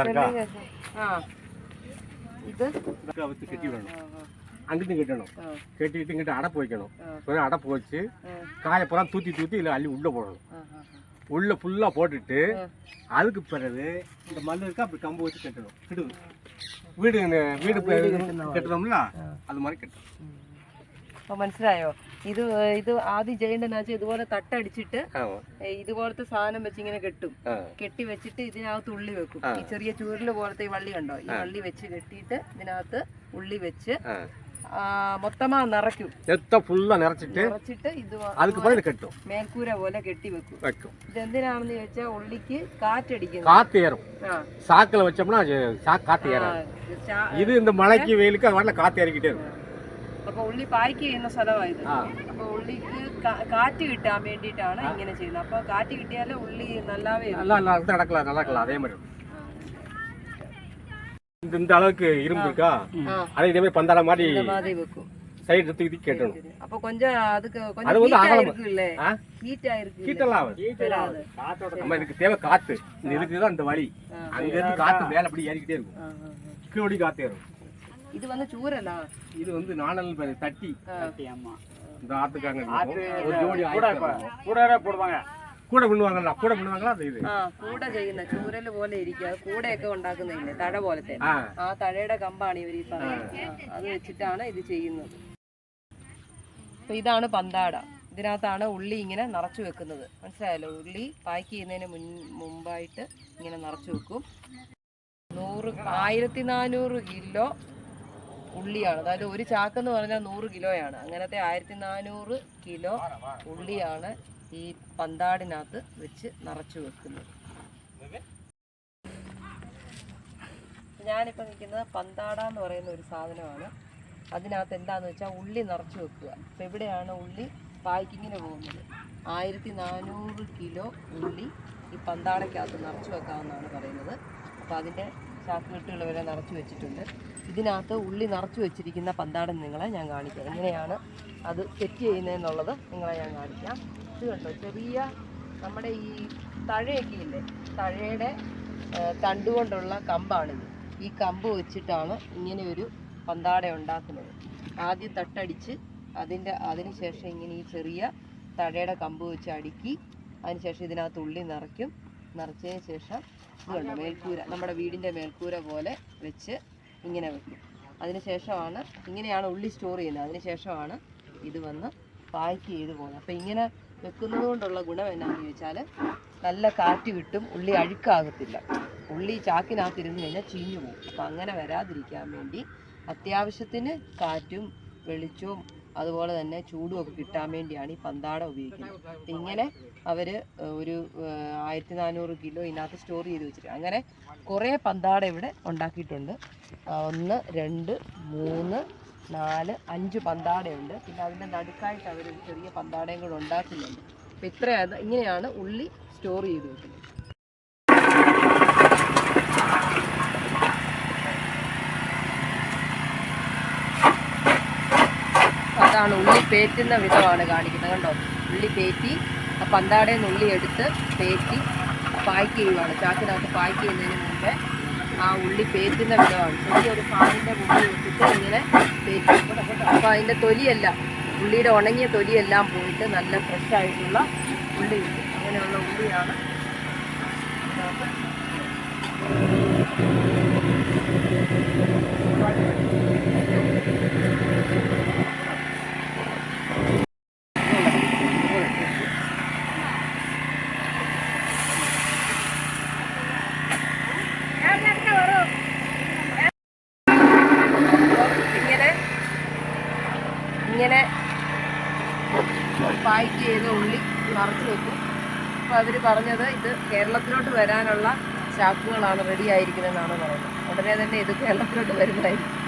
இருக்கா இது கவுத்து கட்டி விடணும் அங்கிட்டும் கட்டணும் கட்டிட்டு இங்கிட்ட அடப்பு வைக்கணும் அடப்பு வச்சு காயப்பெல்லாம் தூத்தி தூத்தி இல்லை அள்ளி உள்ளே போடணும் உள்ளே ஃபுல்லாக போட்டுட்டு அதுக்கு பிறகு இந்த மல்லு இருக்கா அப்படி கம்பு வச்சு கட்டணும் கிடுவு வீடு வீடு கட்டணும்ல அது மாதிரி கட்டணும் மனுஷராயோ അപ്പൊ മനസ്സിലായോ ഇത് ഇത് ആദ്യം ചെയ്യേണ്ടതെന്ന് വെച്ചാൽ ഇതുപോലെ തട്ടടിച്ചിട്ട് ஆமாம் ഏ, ഇതുപോലത്തെ സാധനം വെച്ച് ഇങ്ങനെ കെട്ടും ஆ കെട്ടി വെച്ചിട്ട് ഇതിനകത്ത് ഉള്ളി വെക്കും ആ. ഈ ചെറിയ ചൂരില് പോലത്തെ ഈ വള്ളി കണ്ടോ ഈ വള്ളി വെച്ച് കെട്ടിയിട്ട് ഇതിനകത്ത് ഉള്ളി വെച്ച് ஆ ആ, മൊത്തമാ നിറയ്ക്കും நெத்தை ஃபுல்லாக நிறச்சிட்டு നിറച്ചിട്ട് ഇത് വ- அதுக்கு பிறகு இது கட்டும் മേൽക്കൂര പോലെ കെട്ടി വെക്കും வைக்கும் ഇതെന്തിനാണെന്ന് ചോദിച്ചാൽ ഉള്ളിക്ക് കാറ്റടിക്കുന്നു காற்று ஏறும் ആ சாக்கில் வச்சோம்னா அது சாக்கு காற்று ആ, ஏறாது ചാ- இது இந்த மழைக்கு வெயிலுக்கு அது வரல காற்று இறக்கிட்டே இருக்கும் അപ്പൊ ഉള്ളി പായ്ക്ക് ചെയ്യുന്ന സ്ഥലമായത് ആ അപ്പൊ ഉള്ളിക്ക് കാ- കാറ്റ് കിട്ടാൻ വേണ്ടിയിട്ടാണ് ഇങ്ങനെ ചെയ്യുന്നത് അപ്പൊ കാറ്റ് കിട്ടിയാലേ ഉള്ളി നല്ലാവേ വരും. நல்லா நல்லா இருந்தால் நடக்கலாம் நடக்கலாம் அதே மாதிரி இருக்கும். இந்த இந்த அளவுக்கு இரும்பு இருக்கா ആ அதே இதே மாதிரி பந்தாட மாதிரி இந்த மாதிரி வெக்கும் சைடு தூக்கி கட்டணும் அப்ப கொஞ்சம் அதுக்கு அது கொஞ்சம் வந்து ஹீட் அகலம். ஆயிருக்கு இல்ல ஆ ஹீட் ஆயிருக்கு கீட்டெல்லாம் ஆகுது வராது. நம்ம இதுக்கு தேவை காத்து இந்த இதுக்கு தான் இந்த வழி ஆ. அங்க இருந்து காத்து மேல அப்படி ஏறிக்கிட்டே இருக்கும் ஆ, ஆ, ஆ. கீழோடி காத்து ஏறும் இது வந்து சூரலா இது வந்து நாணல் ப- தட்டி ஆ. இந்த ஆத்துக்காங்க இருக்கும். ஒரு ஜோடி கூட ஆயிரத்தி ஐநூறு. கூட போடுவாங்க கூட பண்ணுவாங்கல்ல கூட பண்ணுவாங்களா அது இது ആ കൂട ചെയ്യുന്ന ചൂരല് പോലെ ഇരിക്കുക അത് കൂടയൊക്കെ ഉണ്ടാക്കുന്നില്ലേ തഴ പോലത്തെ ആ ആ തഴയുടെ കമ്പാണ് ഇവർ ഈ പറയുന്നത് ആ, അത് വെച്ചിട്ടാണ് ഇത് ചെയ്യുന്നത് അപ്പൊ ഇതാണ് പന്താട ഇതിനകത്താണ് ഉള്ളി ഇങ്ങനെ നിറച്ചു വെക്കുന്നത് മനസ്സിലായല്ലോ ഉള്ളി പാക്ക് ചെയ്യുന്നതിന് മുൻ മുമ്പായിട്ട് ഇങ്ങനെ നിറച്ചു വെക്കും നൂറ് ആയിരത്തി നാനൂറ് കിലോ ഉള്ളിയാണ്. അതായത് ഒരു ചാക്ക് എന്ന് പറഞ്ഞാൽ നൂറ് കിലോയാണ്. അങ്ങനത്തെ ആയിരത്തി നാനൂറ് കിലോ ഉള്ളിയാണ് ഈ പന്താടിനകത്ത് വെച്ച് നിറച്ചു വെക്കുന്നത്. ഞാനിപ്പോൾ നിൽക്കുന്നത് പന്താട എന്ന് പറയുന്ന ഒരു സാധനമാണ്. അതിനകത്ത് എന്താണെന്ന് വെച്ചാൽ ഉള്ളി നിറച്ചു വെക്കുക. ഇപ്പം എവിടെയാണ് ഉള്ളി പാക്കിങ്ങിന് പോകുന്നത്? ആയിരത്തി നാനൂറ് കിലോ ഉള്ളി ഈ പന്താടയ്ക്കകത്ത് നിറച്ചു വെക്കാമെന്നാണ് പറയുന്നത്. അപ്പോൾ അതിന്റെ ചാക്കുകെട്ടുകൾ വരെ നിറച്ച് വെച്ചിട്ടുണ്ട്. ഇതിനകത്ത് ഉള്ളി നിറച്ച് വെച്ചിരിക്കുന്ന പന്താടൻ നിങ്ങളെ ഞാൻ കാണിക്കാം. എങ്ങനെയാണ് അത് സെറ്റ് ചെയ്യുന്നതെന്നുള്ളത് നിങ്ങളെ ഞാൻ കാണിക്കാം. ഇത് കണ്ടോ? ചെറിയ നമ്മുടെ ഈ തഴയൊക്കെ ഇല്ലേ? തഴയുടെ തണ്ടുകൊണ്ടുള്ള കമ്പാണിത്. ഈ കമ്പ് വെച്ചിട്ടാണ് ഇങ്ങനെ ഒരു പന്താട ഉണ്ടാക്കുന്നത്. ആദ്യം തട്ടടിച്ച് അതിന്റെ അതിന് ശേഷം ഇങ്ങനെ ഈ ചെറിയ തഴയുടെ കമ്പ് വെച്ച് അടുക്കി അതിനുശേഷം ഇതിനകത്ത് ഉള്ളി നിറയ്ക്കും. നിറച്ചതിന് ശേഷം ഇതുണ്ട് മേൽക്കൂര നമ്മുടെ വീടിന്റെ മേൽക്കൂര പോലെ വെച്ച് ഇങ്ങനെ വെക്കും. അതിന് ശേഷമാണ് ഇങ്ങനെയാണ് ഉള്ളി സ്റ്റോർ ചെയ്യുന്നത്. അതിന് ശേഷമാണ് ഇത് വന്ന് പാക്ക് ചെയ്ത് പോകുന്നത്. അപ്പോൾ ഇങ്ങനെ വെക്കുന്നത് കൊണ്ടുള്ള ഗുണം എന്നാന്ന് ചോദിച്ചാൽ നല്ല കാറ്റ് കിട്ടും ഉള്ളി അഴുക്കാകത്തില്ല. ഉള്ളി ചാക്കിനകത്ത് ഇരുന്ന് കഴിഞ്ഞാൽ ചീഞ്ഞു പോകും. അപ്പം അങ്ങനെ വരാതിരിക്കാൻ വേണ്ടി അത്യാവശ്യത്തിന് കാറ്റും വെളിച്ചവും അതുപോലെ തന്നെ ചൂടും ഒക്കെ കിട്ടാൻ വേണ്ടിയാണ് ഈ പന്താട ഉപയോഗിക്കുന്നത്. ഇങ്ങനെ അവർ ഒരു ആയിരത്തി നാനൂറ് കിലോ ഇതിനകത്ത് സ്റ്റോർ ചെയ്ത് വെച്ചിട്ടുണ്ട് അങ്ങനെ കുറേ പന്താട ഇവിടെ ഉണ്ടാക്കിയിട്ടുണ്ട്. ഒന്ന് രണ്ട് മൂന്ന് നാല് അഞ്ച് പന്താടയുണ്ട്. പിന്നെ അതിന്റെ നടുക്കായിട്ട് അവർ ചെറിയ പന്താടയും കൂടെ ഉണ്ടാക്കുന്നുണ്ട്. അപ്പോൾ ഇത്രയാണ് ഇങ്ങനെയാണ് ഉള്ളി സ്റ്റോർ ചെയ്ത് വെക്കുന്നത് അതാണ് ഉള്ളി പേറ്റുന്ന വിധമാണ് കാണിക്കുന്നത്. കണ്ടോ? ഉള്ളി പേറ്റി ആ പന്താടയിൽ നിന്ന് ഉള്ളി എടുത്ത് പേറ്റി പായ്ക്ക് ചെയ്യുവാണ്. ചാക്കിനകത്ത് പായ്ക്ക് ചെയ്യുന്നതിന് മുമ്പേ ആ ഉള്ളി പേറ്റുന്ന വിധമാണ്. ചെറിയൊരു ഫാനിന്റെ മുമ്പിൽ വെച്ചിട്ട് ഇങ്ങനെ പേറ്റി അപ്പോൾ അതിന്റെ തൊലിയെല്ലാം ഉള്ളിയുടെ ഉണങ്ങിയ തൊലിയെല്ലാം പോയിട്ട് നല്ല ഫ്രഷായിട്ടുള്ള ഉള്ളി കിട്ടും. അങ്ങനെയുള്ള ഉള്ളിയാണ് Thank ഇങ്ങനെ ഇങ്ങനെ പായ്ക്ക് ചെയ്ത ഉള്ളി നിറച്ച് വെക്കും. അപ്പോൾ അവർ പറഞ്ഞത് ഇത് കേരളത്തിലോട്ട് വരാനുള്ള ചാക്കുകളാണ് റെഡി ആയിരിക്കുന്നതെന്നാണ് പറയുന്നത്. ഉടനെ തന്നെ ഇത് കേരളത്തിലോട്ട് വരുന്നതായിരിക്കും.